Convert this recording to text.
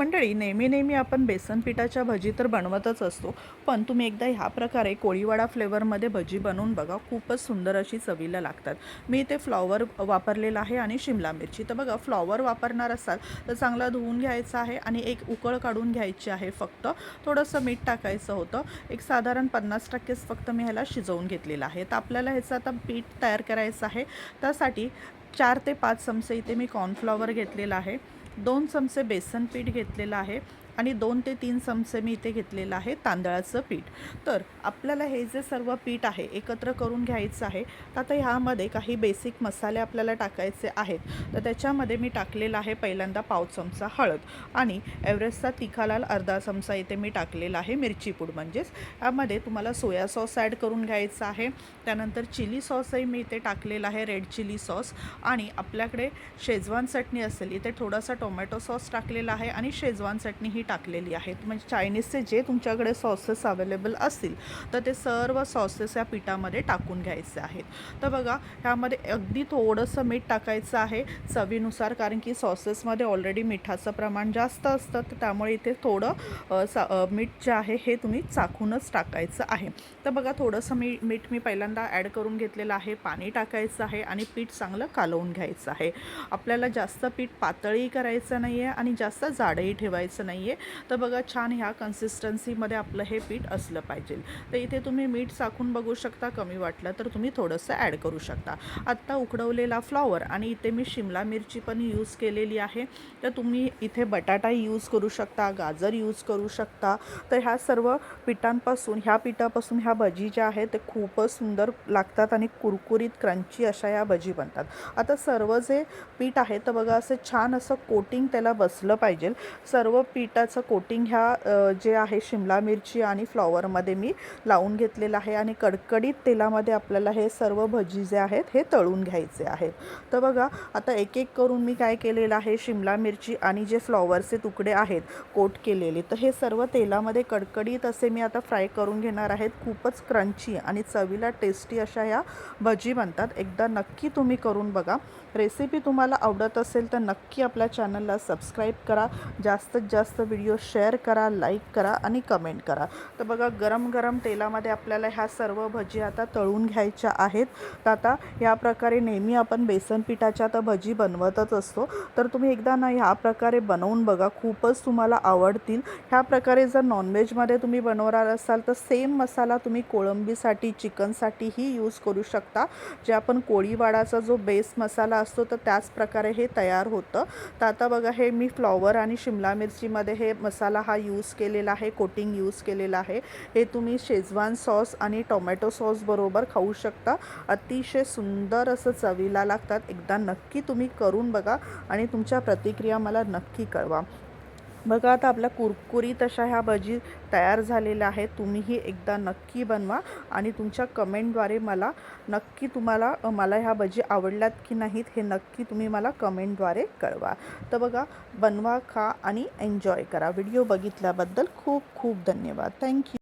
मंडळी नेहमी नेहमी आपण बेसन पिठाच्या भजी तर बनवतच असतो पण तुम्ही एकदा ह्या प्रकारे कोळीवाडा फ्लेवरमध्ये भजी बनवून बघा खूपच सुंदर अशी चवीला लागतात. मी इथे फ्लॉवर वापरलेला आहे आणि शिमला मिरची. तर बघा फ्लॉवर वापरणार असाल तर चांगला धुवून घ्यायचा आहे आणि एक उकळ काढून घ्यायची आहे फक्त. थोडंसं मीठ टाकायचं होतं. एक साधारण पन्नास टक्केच फक्त मी ह्याला शिजवून घेतलेलं आहे. तर आपल्याला ह्याचं आता पीठ तयार करायचं आहे. त्यासाठी चार ते पाच चमचे इथे मी कॉर्नफ्लॉवर घेतलेला आहे. दोन चमचे बेसन पीठ घेतलेलं आहे. आणि दोन ते तीन चमचे मी इथे घेतलेलं आहे तांदळाचं पीठ. तर आपल्याला हे जे सर्व पीठ आहे एकत्र करून घ्यायचं आहे तर आता ह्यामध्ये काही बेसिक मसाले आपल्याला टाकायचे आहेत. तर त्याच्यामध्ये मी टाकलेला आहे पहिल्यांदा पाव चमचा हळद आणि एव्हरेस्टचा तिखालाल अर्धा चमचा इथे मी टाकलेला आहे मिरची पूड म्हणजेच. यामध्ये तुम्हाला सोया सॉस ॲड करून घ्यायचा आहे. त्यानंतर चिली सॉसही मी इथे टाकलेला आहे रेड चिली सॉस. आणि आपल्याकडे शेजवान चटणी असेल इथे थोडासा टोमॅटो सॉस टाकलेला आहे आणि शेजवान चटणी ही टाकलेली आहेत. म्हणजे चायनीजचे जे तुमच्याकडे सॉसेस अवेलेबल असतील तर ते सर्व सॉसेस या पिठामध्ये टाकून घ्यायचे आहेत. तर बघा ह्यामध्ये अगदी थोडंसं मीठ टाकायचं आहे चवीनुसार कारण की सॉसेसमध्ये ऑलरेडी मिठाचं प्रमाण जास्त असतं तर त्यामुळे इथे थोडं सा मीठ जे आहे हे तुम्ही चाखूनच टाकायचं आहे. तर बघा थोडंसं मी मीठ मी पहिल्यांदा ॲड करून घेतलेलं आहे पाणी टाकायचं आहे आणि पीठ चांगलं कालवून घ्यायचं आहे. आपल्याला जास्त पीठ पातळी करायचं नाही आहे आणि जास्त जाडही ठेवायचं नाही आहे तर बघा छान ह्या कन्सिस्टन्सीमध्ये आपलं हे पीठ असलं पाहिजे. तर इथे तुम्ही मीठ साखून बघू शकता कमी वाटलं तर तुम्ही थोडंसं ॲड करू शकता. आत्ता उकडवलेला फ्लॉवर आणि इथे मी शिमला मिरची पण यूज केलेली आहे. तर तुम्ही इथे बटाटा यूज करू शकता गाजर यूज करू शकता. तर ह्या सर्व पिठांपासून ह्या पिठापासून ह्या भजी ज्या आहेत ते खूपच सुंदर लागतात आणि कुरकुरीत क्रंची अशा या भजी बनतात. आता सर्व जे पीठ आहे तर बघा असं छान असं कोटिंग त्याला बसलं पाहिजे. सर्व पिठाचं कोटिंग ह्या जे आहे शिमला मिरची आणि फ्लॉवरमध्ये मी लावून घेतलेलं आहे आणि कडकडीत तेलामध्ये आपल्याला हे सर्व भजी जे आहेत हे तळून घ्यायचे आहेत. तर बघा आता एक एक करून मी काय केलेलं आहे शिमला मिरची आणि जे फ्लॉवरचे तुकडे आहेत कोट केलेले. तर हे सर्व तेलामध्ये कडकडीत असे मी आता फ्राय करून घेणार आहेत. खूपच क्रंची आणि चवीला टेस्टी अशा ह्या भजी बनतात. एकदा नक्की तुम्ही करून बघा. रेसिपी तुम्हाला आवडत असेल तर नक्की आपल्या चॅनलला सबस्क्राईब करा. जास्तीत जास्त व्हिडिओ शेअर करा लाईक करा आणि कमेंट करा. तर बघा गरम गरम तेलामध्ये आपल्याला ह्या सर्व भजी आता तळून घ्यायच्या आहेत. तर आता ह्या प्रकारे नेहमी आपण बेसन पिठाच्या तर भजी बनवतच असतो. तर तुम्ही एकदा ना ह्या प्रकारे बनवून बघा खूपच तुम्हाला आवडतील. ह्या प्रकारे जर नॉनव्हेजमध्ये तुम्ही बनवणार असाल तर सेम मसाला तुम्ही कोळंबीसाठी चिकनसाठीही यूज करू शकता. जे आपण कोळीवाडाचा जो बेस मसाला असतो तर त्याच प्रकारे हे तयार होतं. तर आता बघा हे मी फ्लॉवर आणि शिमला मिरचीमध्ये हे मसाला हा यूज केलेला आहे कोटिंग यूज केलेला आहे. हे तुम्ही शेजवान सॉस आणि टोमॅटो सॉस बरोबर खाऊ शकता. अतिशय सुंदर असं चवीला लागतात. एकदा नक्की तुम्ही करून बघा आणि तुमच्या प्रतिक्रिया मला नक्की कळवा. बघा आता आपल्या कुरकुरीत अशा ह्या भजी तयार झालेल्या आहेत. तुम्हीही एकदा नक्की बनवा आणि तुमच्या कमेंटद्वारे मला नक्की तुम्हाला मला ह्या भजी आवडल्यात की नाहीत हे नक्की तुम्ही मला कमेंटद्वारे कळवा. तर बघा बनवा खा आणि एन्जॉय करा. व्हिडिओ बघितल्याबद्दल खूप खूप धन्यवाद. थँक्यू